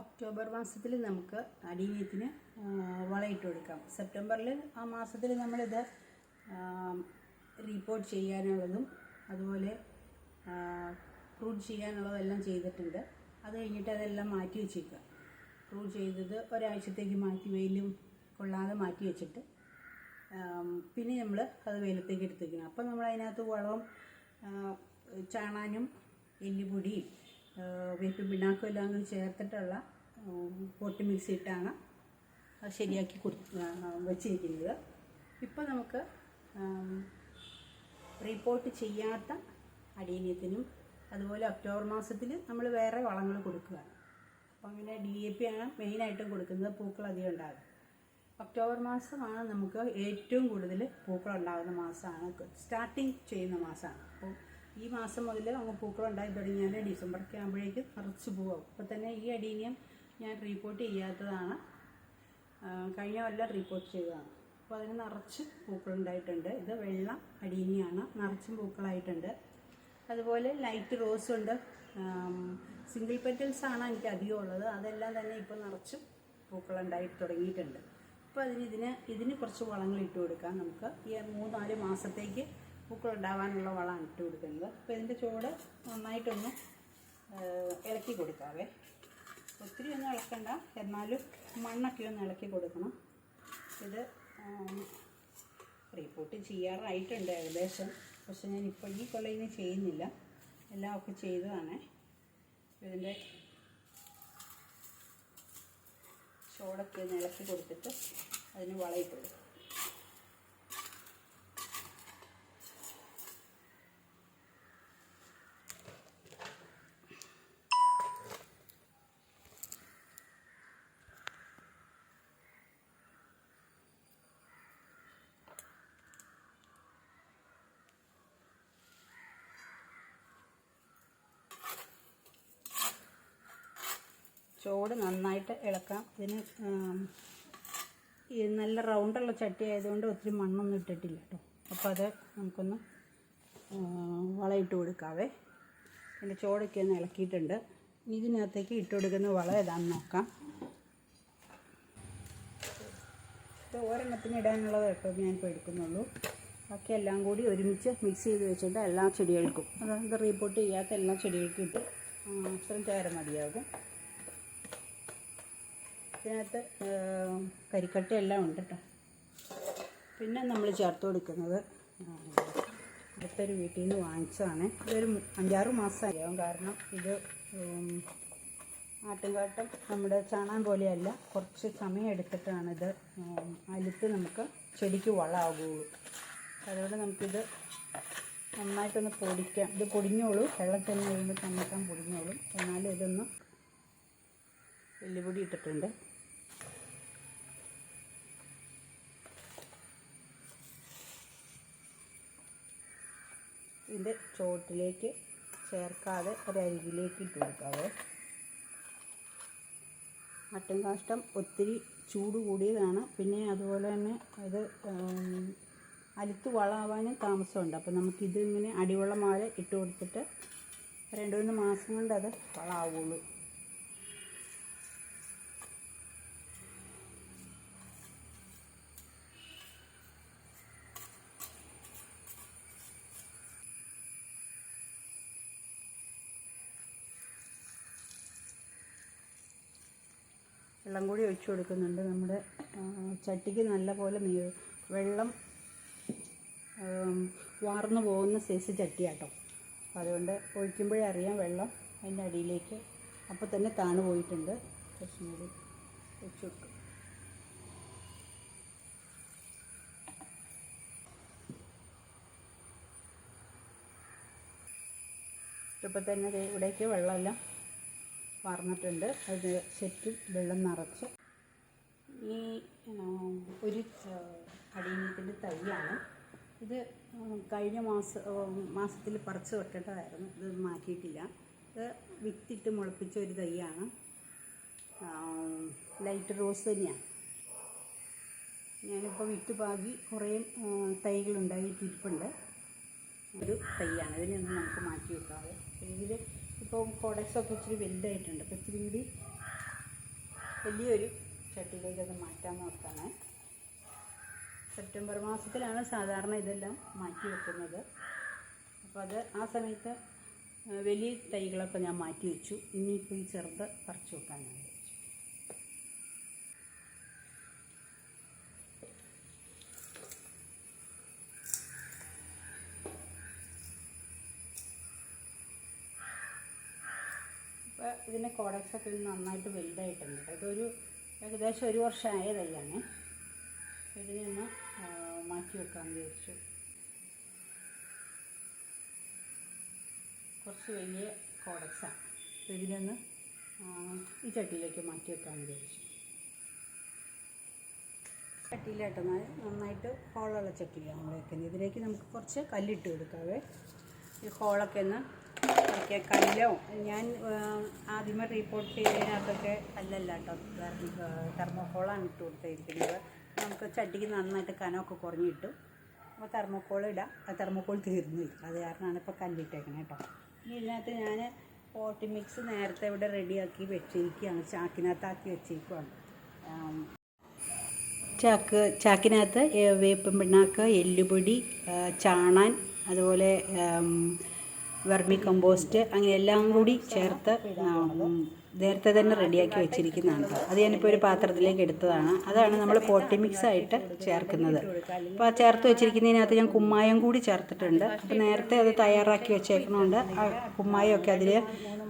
October മാസത്തിൽ നമുക്ക് അടീനിയത്തിന് വളയിട്ട് കൊടുക്കാം. സെപ്റ്റംബറിൽ ആ മാസത്തിൽ നമ്മളിത് റിപ്പോർട്ട് ചെയ്യാനുള്ളതും അതുപോലെ ക്രൂഡ് ചെയ്യാനുള്ളതെല്ലാം ചെയ്തിട്ടുണ്ട്. അത് കഴിഞ്ഞിട്ട് അതെല്ലാം മാറ്റി വെച്ചേക്കുക. പ്രൂവ് ചെയ്തത് ഒരാഴ്ചത്തേക്ക് മാറ്റി വെയിലും കൊള്ളാതെ മാറ്റി വെച്ചിട്ട് പിന്നെ നമ്മൾ അത് വെയിലത്തേക്ക് എടുത്തേക്കണം. അപ്പം നമ്മൾ അതിനകത്ത് വളവും ചാണാനും എല്ലുപൊടിയും ആ, വേപ്പിൻ പിണ്ണാക്കും എല്ലാം കൂടി ചേർത്തിട്ടുള്ള പൊട്ടി മിക്സ് ഇട്ടാണ് ശരിയാക്കി കൊടു വച്ചിരിക്കുന്നത്. ഇപ്പോൾ നമുക്ക് റിപ്പോർട്ട് ചെയ്യാത്ത അടീനിയത്തിനും അതുപോലെ ഒക്ടോബർ മാസത്തിൽ നമ്മൾ വേറെ വളങ്ങൾ കൊടുക്കുകയാണ്. അപ്പോൾ അങ്ങനെ ഡി എ പി ആണ് മെയിനായിട്ടും കൊടുക്കുന്നത് പൂക്കൾ അധികം ഉണ്ടാകും ഒക്ടോബർ മാസമാണ് നമുക്ക് ഏറ്റവും കൂടുതൽ പൂക്കൾ ഉണ്ടാകുന്ന മാസമാണ് സ്റ്റാർട്ടിങ് ചെയ്യുന്ന മാസമാണ് അപ്പോൾ ഈ മാസം മുതൽ അങ്ങ് പൂക്കൾ ഉണ്ടായി തുടങ്ങിയാൽ ഡിസംബറൊക്കെ ആകുമ്പോഴേക്കും നിറച്ച് പോകും അപ്പോൾ തന്നെ ഈ അടീനിയം ഞാൻ റീപ്പോർട്ട് ചെയ്യാത്തതാണ്. കഴിഞ്ഞ കൊല്ലം റീപ്പോർട്ട് ചെയ്തതാണ്. അപ്പോൾ അതിന് നിറച്ച് പൂക്കളുണ്ടായിട്ടുണ്ട് ഇത് വെള്ള അടീനിയാണ്. നിറച്ചും പൂക്കളായിട്ടുണ്ട്. അതുപോലെ ലൈറ്റ് റോസ് ഉണ്ട്. സിംഗിൾ പെറ്റൽസ് ആണ് എനിക്ക് അധികം ഉള്ളത്. അതെല്ലാം തന്നെ ഇപ്പോൾ നിറച്ചും പൂക്കളുണ്ടായി തുടങ്ങിയിട്ടുണ്ട്. അപ്പോൾ അതിന് ഇതിന് ഇതിന് കുറച്ച് വളങ്ങൾ ഇട്ട് കൊടുക്കാം നമുക്ക്. ഈ മൂന്നാൽ മാസത്തേക്ക് പൂക്കൾ ഉണ്ടാവാനുള്ള വളമാണ് ഇട്ട് കൊടുക്കുന്നത്. അപ്പോൾ ഇതിന്റെ ചുവട് നന്നായിട്ടൊന്ന് ഇളക്കി കൊടുക്കാവേ. ഒത്തിരി ഒന്നും ഇളക്കണ്ട. എന്നാലും മണ്ണൊക്കെ ഒന്ന് ഇളക്കി കൊടുക്കണം. ഇത് റിപ്പോർട്ട് ചെയ്യാറായിട്ടുണ്ട് ഏകദേശം. പക്ഷെ ഞാൻ ഇപ്പോൾ ഈ കൊല്ലം ചെയ്യുന്നില്ല. എല്ലാം ഒക്കെ ചെയ്തതാണ്. ഇതിന്റെ ചോടൊക്കെ ഒന്ന് ഇളക്കി കൊടുത്തിട്ട് അതിന് വളയിട്ട് കൊടുക്കും. ചോട് നന്നായിട്ട് ഇളക്കാം. ഇതിന് നല്ല റൗണ്ടുള്ള ചട്ടി ആയതുകൊണ്ട് ഒത്തിരി മണ്ണൊന്നും ഇട്ടിട്ടില്ല കേട്ടോ അപ്പോൾ അത് നമുക്കൊന്ന് വളയിട്ട് കൊടുക്കാവേ. എന്റെ ചോടൊക്കെ ഒന്ന് ഇളക്കിയിട്ടുണ്ട്. ഇതിനകത്തേക്ക് ഇട്ട് കൊടുക്കുന്ന വളം ഏതാണെന്ന് നോക്കാം. ഇത് ഇടാനുള്ളത് കേട്ടോ ഇപ്പോൾ എടുക്കുന്നുള്ളൂ. ബാക്കി എല്ലാം കൂടി ഒരുമിച്ച് മിക്സ് ചെയ്ത് വെച്ചിട്ട് എല്ലാ ചെടികൾക്കും അതായത് റീപ്പോർട്ട് ചെയ്യാത്ത എല്ലാ ചെടികൾക്കും ഇട്ട് അത്രയും ചേര മതിയാകും. ഇതിനകത്ത് കരിക്കട്ട എല്ലാം ഉണ്ട് കേട്ടോ പിന്നെ നമ്മൾ ചേർത്ത് കൊടുക്കുന്നത് അടുത്തൊരു വീട്ടിൽ നിന്ന് വാങ്ങിച്ചതാണ്. ഇതൊരു അഞ്ചാറ് മാസമാകും കാരണം ഇത് ആട്ടുംകാട്ടം നമ്മുടെ ചാണാൻ പോലെയല്ല. കുറച്ച് സമയം എടുത്തിട്ടാണ് ഇത് ഉം, അലുത്ത് നമുക്ക് ചെടിക്ക് വളമാകുകയുള്ളൂ അതുകൊണ്ട് നമുക്കിത് നന്നായിട്ടൊന്ന് പൊടിക്കാം. ഇത് പൊടിഞ്ഞോളൂ. വെള്ളത്തിൽ തന്നെ കഴിയുമ്പോൾ തന്നെത്താൻ പൊടിഞ്ഞോളും. എന്നാലും ഇതൊന്ന് എല്ലുപൊടി ഇട്ടിട്ടുണ്ട്. ഇതിന്റെ ചോട്ടിലേക്ക് ചേർക്കാതെ ഒരരികിലേക്ക് ഇട്ട് കൊടുക്കാവേ. മട്ടൻ കാഷ്ടം ഒത്തിരി ചൂട് കൂടിയതാണ്. പിന്നെ അതുപോലെ തന്നെ അത് അലുത്ത് വളമാവാനും താമസമുണ്ട്. അപ്പോൾ നമുക്കിത് ഇങ്ങനെ അടിവെള്ളം മാല ഇട്ട് കൊടുത്തിട്ട് രണ്ട് മൂന്ന് മാസം കൊണ്ട് അത് വളമാവുള്ളൂ വെള്ളം കൂടി ഒഴിച്ചു കൊടുക്കുന്നുണ്ട്. നമ്മുടെ ചട്ടിക്ക് നല്ല പോലെ നീ വെള്ളം വാർന്നു പോകുന്ന സൈസ് ചട്ടിയാട്ടോ. അപ്പോൾ അതുകൊണ്ട് ഒഴിക്കുമ്പോഴേ അറിയാം വെള്ളം അതിന്റെ അടിയിലേക്ക് അപ്പോൾ തന്നെ താണു പോയിട്ടുണ്ട്. കുറച്ചും കൂടി ഒഴിച്ചു കൊടുക്കും. ഇപ്പോൾ തന്നെ ഇവിടേക്ക് വെള്ളമെല്ലാം വാർന്നിട്ടുണ്ട് അത് ശരിക്കും വെള്ളം നിറച്ച് ഈ ഒരു അടിയനത്തിന്റെ തൈയാണ്. ഇത് കഴിഞ്ഞ മാസം മാസത്തിൽ പറിച്ച് വെക്കേണ്ടതായിരുന്നു. ഇത് മാറ്റിയിട്ടില്ല. ഇത് വിത്തിട്ട് മുളപ്പിച്ച ഒരു തൈയാണ്. ലൈറ്റ് റോസ് തന്നെയാണ്. ഞാനിപ്പോൾ വിത്ത് പാകി കുറേ തൈകളുണ്ടായിട്ടിരിപ്പുണ്ട് ഒരു തൈയാണ്. ഇതിനെ നമുക്ക് മാറ്റി വെക്കാതെ ഇതിൽ ഇപ്പോൾ കോഡക്സൊക്കെ ഇച്ചിരി വലുതായിട്ടുണ്ട്. അപ്പോൾ ഇച്ചിരി കൂടി വലിയൊരു ചട്ടിയിലേക്കത് മാറ്റാൻ നോക്കാണ്. സെപ്റ്റംബർ മാസത്തിലാണ് സാധാരണ ഇതെല്ലാം മാറ്റി വെക്കുന്നത്. അപ്പോൾ അത് ആ സമയത്ത് വലിയ തൈകളൊക്കെ ഞാൻ മാറ്റി വെച്ചു. ഇനിയിപ്പോൾ ഈ ചെറുത് പറിച്ചു വെക്കാനാണ് ഇതിന്റെ കോഡക്സൊക്കെ ഇത് നന്നായിട്ട് വലുതായിട്ടുണ്ട്. ഇതൊരു ഏകദേശം ഒരു വർഷം തൈയാണ് ഇതിനെ ഒന്ന് മാറ്റി വെക്കാൻ വിചാരിച്ചു. കുറച്ച് വലിയ കോഡക്സാണ് അപ്പോൾ ഇതിനൊന്ന് ഈ ചട്ടിയിലേക്ക് മാറ്റി വെക്കാൻ വിചാരിച്ചു. ചട്ടിയിലാട്ടോ ന- നന്നായിട്ട് ഹോളുള്ള ചട്ടിയാണ് നമ്മൾ വെക്കുന്നത്. ഇതിലേക്ക് നമുക്ക് കുറച്ച് കല്ലിട്ട് കൊടുക്കാവേ. ഈ ഹോളൊക്കെ ഒന്ന് കല്ലോ. ഞാൻ ആദ്യമേ റിപ്പോർട്ട് ചെയ്തതിനകത്തൊക്കെ കല്ലല്ല കേട്ടോ. തെർമോക്കോളാണ് ഇട്ട് കൊടുത്തിരിക്കുന്നത്. നമുക്ക് ചട്ടിക്ക് നന്നായിട്ട് കനമൊക്കെ കുറഞ്ഞ് കിട്ടും അപ്പോൾ തെർമോക്കോൾ ഇടാം. ആ തെർമോക്കോൾ തീർന്നു. അത് കാരണമാണ് ഇപ്പോൾ കല്ലിട്ടേക്കണേ കേട്ടോ. ഇനി ഇതിനകത്ത് ഞാൻ പോട്ടി മിക്സ് നേരത്തെ ഇവിടെ റെഡിയാക്കി വെച്ചിരിക്കുകയാണ്. ചാക്കിനകത്താക്കി വെച്ചിരിക്കുകയാണ്. ചാക്ക് ചാക്കിനകത്ത് വേപ്പം പിണ്ണാക്ക് എല്ലുപൊടി ചാണാൻ അതുപോലെ വെർമി കമ്പോസ്റ്റ് അങ്ങനെ എല്ലാം കൂടി ചേർത്ത് നേരത്തെ തന്നെ റെഡിയാക്കി വെച്ചിരിക്കുന്നതാണ് അത് ഞാനിപ്പോൾ ഒരു പാത്രത്തിലേക്ക് എടുത്തതാണ്. അതാണ് നമ്മൾ പോട്ടി മിക്സ് ആയിട്ട് ചേർക്കുന്നത്. അപ്പോൾ ആ ചേർത്ത് വെച്ചിരിക്കുന്നതിനകത്ത് ഞാൻ കുമ്മായം കൂടി ചേർത്തിട്ടുണ്ട്. അപ്പോൾ നേരത്തെ അത് തയ്യാറാക്കി വെച്ചേക്കണോണ്ട് ആ കുമ്മായമൊക്കെ അതിൽ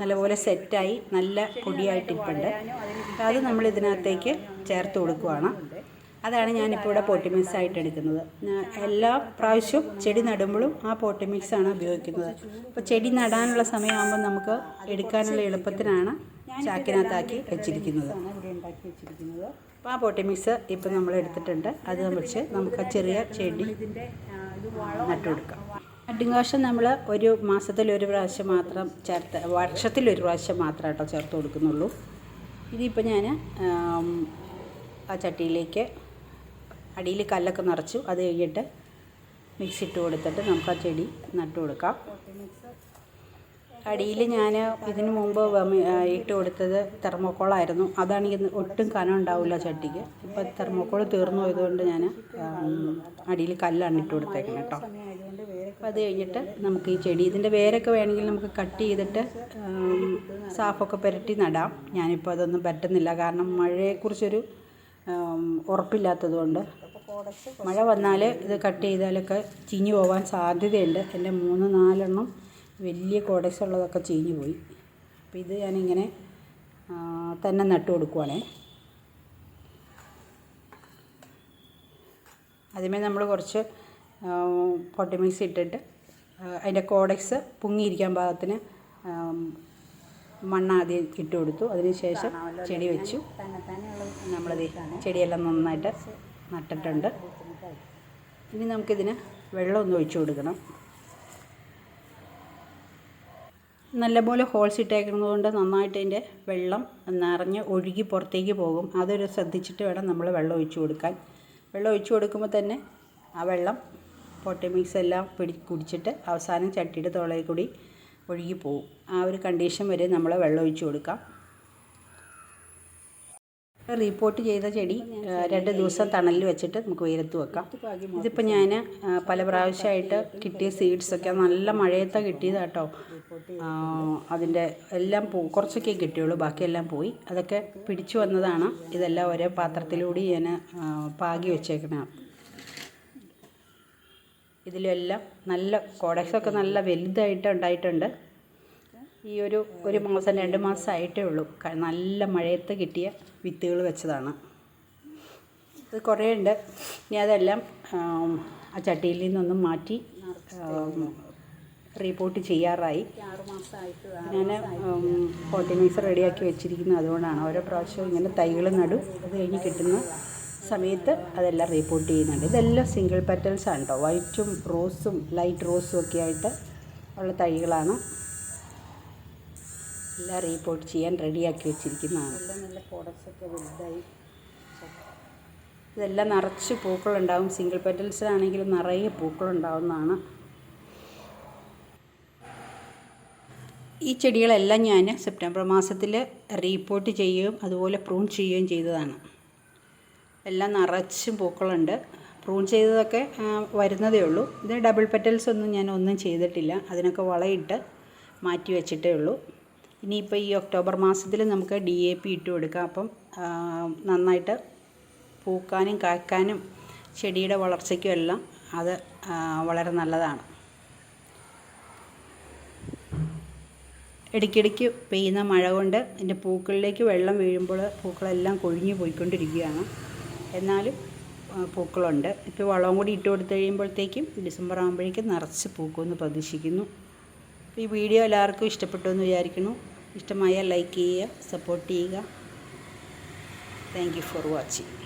നല്ലപോലെ സെറ്റായി നല്ല പൊടിയായിട്ടിരിപ്പുണ്ട് അത് നമ്മൾ ഇതിനകത്തേക്ക് ചേർത്ത് കൊടുക്കുവാണ്. അതാണ് ഞാനിപ്പോൾ ഇവിടെ പോട്ടി മിക്സ് ആയിട്ട് എടുക്കുന്നത് എല്ലാ പ്രാവശ്യവും ചെടി നടുമ്പോഴും ആ പോട്ടി മിക്സ് ആണ് ഉപയോഗിക്കുന്നത്. അപ്പോൾ ചെടി നടാനുള്ള സമയമാകുമ്പോൾ നമുക്ക് എടുക്കാനുള്ള എളുപ്പത്തിനാണ് ചാക്കിനകത്താക്കി വെച്ചിരിക്കുന്നത്. അപ്പോൾ ആ പോട്ടി മിക്സ് ഇപ്പം നമ്മൾ എടുത്തിട്ടുണ്ട്. അത് വെച്ച് നമുക്ക് ചെറിയ ചെടി നട്ടുകൊടുക്കാം. നട്ടുകാശം നമ്മൾ ഒരു മാസത്തിൽ ഒരു പ്രാവശ്യം മാത്രം ചേർത്ത് വർഷത്തിൽ ഒരു പ്രാവശ്യം മാത്രം കേട്ടോ ചേർത്ത് കൊടുക്കുന്നുള്ളൂ. ഇതിപ്പോൾ ഞാൻ ആ ചട്ടിയിലേക്ക് അടിയിൽ കല്ലൊക്കെ നിറച്ചു അത് കഴിഞ്ഞിട്ട് മിക്സ് ഇട്ട് കൊടുത്തിട്ട് നമുക്ക് ആ ചെടി നട്ടു കൊടുക്കാം. അടിയിൽ ഞാൻ ഇതിനു മുമ്പ് ഇട്ട് കൊടുത്തത് തെർമോക്കോളായിരുന്നു അതാണെങ്കിൽ ഒട്ടും കനം ഉണ്ടാവില്ല ചട്ടിക്ക് ഇപ്പോൾ തെർമോക്കോൾ തീർന്നു പോയതുകൊണ്ട് ഞാൻ അടിയിൽ കല്ലാണ് ഇട്ട് കൊടുത്തേക്കുന്നത് കേട്ടോ അപ്പോൾ അത് കഴിഞ്ഞിട്ട് നമുക്ക് ഈ ചെടി ഇതിന്റെ വേരൊക്കെ വേണമെങ്കിൽ നമുക്ക് കട്ട് ചെയ്തിട്ട് സാഫൊക്കെ പുരട്ടി നടാം. ഞാനിപ്പോൾ അതൊന്നും പറ്റുന്നില്ല. കാരണം മഴയെക്കുറിച്ചൊരു ഉറപ്പില്ലാത്തതുകൊണ്ട് മഴ വന്നാൽ ഇത് കട്ട് ചെയ്താലൊക്കെ ചീഞ്ഞു പോകാൻ സാധ്യതയുണ്ട്. എന്റെ മൂന്ന് നാലെണ്ണം വലിയ കോടക്സ് ഉള്ളതൊക്കെ ചീഞ്ഞു പോയി. അപ്പോൾ ഇത് ഞാനിങ്ങനെ തന്നെ നട്ടു കൊടുക്കുവാണേ. ആദ്യമേ നമ്മൾ കുറച്ച് പൊട്ടി മിക്സ് ഇട്ടിട്ട് അതിന്റെ കോഡക്സ് പൊങ്ങിയിരിക്കാൻ പാകത്തിന് മണ്ണ് ആദ്യം ഇട്ട് കൊടുത്തു. അതിനുശേഷം ചെടി വെച്ചു. നമ്മളത് ചെടിയെല്ലാം നന്നായിട്ട് നട്ടിട്ടുണ്ട്. ഇനി നമുക്കിതിന് വെള്ളം ഒന്ന് ഒഴിച്ചു കൊടുക്കണം. നല്ലപോലെ ഹോൾസ് ഇട്ടേക്കുന്നതുകൊണ്ട് നന്നായിട്ട് അതിന്റെ വെള്ളം നിറഞ്ഞ് ഒഴുകി പുറത്തേക്ക് പോകും. അതൊരു ശ്രദ്ധിച്ചിട്ട് വേണം നമ്മൾ വെള്ളം ഒഴിച്ചു കൊടുക്കാൻ. വെള്ളം ഒഴിച്ചു കൊടുക്കുമ്പോൾ തന്നെ ആ വെള്ളം പൊട്ടി മിക്സ് എല്ലാം പിടി കുടിച്ചിട്ട് അവസാനം ചട്ടിയുടെ തോളയിൽ കൂടി ഒഴുകി പോകും ആ ഒരു കണ്ടീഷൻ വരെ നമ്മൾ വെള്ളം ഒഴിച്ചു കൊടുക്കാം. റീപ്പോർട്ട് ചെയ്ത ചെടി രണ്ട് ദിവസം തണലിൽ വെച്ചിട്ട് നമുക്ക് വെയിലത്ത് വെക്കാം. ഇതിപ്പോൾ ഞാൻ പല പ്രാവശ്യമായിട്ട് കിട്ടിയ സീഡ്സൊക്കെ നല്ല മഴയത്താണ് കിട്ടിയത് കേട്ടോ. അതിന്റെ എല്ലാം പോ കുറച്ചൊക്കെ കിട്ടിയുള്ളൂ ബാക്കിയെല്ലാം പോയി. അതൊക്കെ പിടിച്ചു വന്നതാണ്. ഇതെല്ലാം ഒരേ പാത്രത്തിലൂടെ ഞാൻ പാകി വെച്ചേക്കണം. ഇതിലെല്ലാം നല്ല കോഡക്സൊക്കെ നല്ല വലുതായിട്ട് ഉണ്ടായിട്ടുണ്ട്. ഈ ഒരു ഒരു മാസം രണ്ട് മാസമായിട്ടേ ഉള്ളൂ. നല്ല മഴയത്ത് കിട്ടിയ വിത്തുകൾ വെച്ചതാണ്. ഇത് കുറേ ഉണ്ട്. ഇനി അതെല്ലാം ആ ചട്ടിയിൽ നിന്നൊന്നും മാറ്റി റീപോർട്ട് ചെയ്യാറായി. ഞാൻ പോട്ടി റെഡിയാക്കി വെച്ചിരിക്കുന്നത് അതുകൊണ്ടാണ് ഓരോ പ്രാവശ്യവും ഇങ്ങനെ തൈകൾ നടും. അത് കഴിഞ്ഞ് കിട്ടുന്ന സമയത്ത് അതെല്ലാം റീപോർട്ട് ചെയ്യുന്നുണ്ട്. ഇതെല്ലാം സിംഗിൾ പെറ്റൽസ് ആണ് കേട്ടോ വൈറ്റും റോസും ലൈറ്റ് റോസും ഒക്കെ ആയിട്ട് ഉള്ള തൈകളാണ്. എല്ലാം റീപോർട്ട് ചെയ്യാൻ റെഡിയാക്കി വെച്ചിരിക്കുന്നതാണ്. നല്ല പ്രോഡക്ട്സൊക്കെ വലുതായി. ഇതെല്ലാം നിറച്ച് പൂക്കളുണ്ടാവും. സിംഗിൾ പെറ്റൽസിലാണെങ്കിലും നിറയെ പൂക്കളുണ്ടാവുന്നതാണ്. ഈ ചെടികളെല്ലാം ഞാൻ സെപ്റ്റംബർ മാസത്തിൽ റീപോർട്ട് ചെയ്യുകയും അതുപോലെ പ്രൂൺ ചെയ്യുകയും ചെയ്തതാണ്. എല്ലാം നിറച്ചും പൂക്കളുണ്ട്. പ്രൂൺ ചെയ്തതൊക്കെ വരുന്നതേ ഉള്ളൂ. ഇത് ഡബിൾ പെറ്റൽസ് ഒന്നും ഞാൻ ഒന്നും ചെയ്തിട്ടില്ല. അതിനൊക്കെ വളയിട്ട് മാറ്റി വെച്ചിട്ടേ ഉള്ളൂ. ഇനിയിപ്പോൾ ഈ ഒക്ടോബർ മാസത്തിൽ നമുക്ക് ഡി എ പി ഇട്ട് കൊടുക്കാം. അപ്പം നന്നായിട്ട് പൂക്കാനും കായ്ക്കാനും ചെടിയുടെ വളർച്ചയ്ക്കും എല്ലാം അത് വളരെ നല്ലതാണ്. ഇടയ്ക്കിടയ്ക്ക് പെയ്യുന്ന മഴ കൊണ്ട് എന്റെ പൂക്കളിലേക്ക് വെള്ളം വീഴുമ്പോൾ പൂക്കളെല്ലാം കൊഴിഞ്ഞു പോയിക്കൊണ്ടിരിക്കുകയാണ്. എന്നാലും പൂക്കളുണ്ട്. ഇപ്പോൾ വളവും കൂടി ഇട്ട് കൊടുത്തു കഴിയുമ്പോഴത്തേക്കും ഡിസംബർ ആകുമ്പോഴേക്കും നിറച്ച് പൂക്കുമെന്ന് പ്രതീക്ഷിക്കുന്നു. ഈ വീഡിയോ എല്ലാവർക്കും ഇഷ്ടപ്പെട്ടു എന്ന് വിചാരിക്കുന്നു. ഇഷ്ടമായാൽ ലൈക്ക് ചെയ്യുക സപ്പോർട്ട് ചെയ്യുക. Thank for watching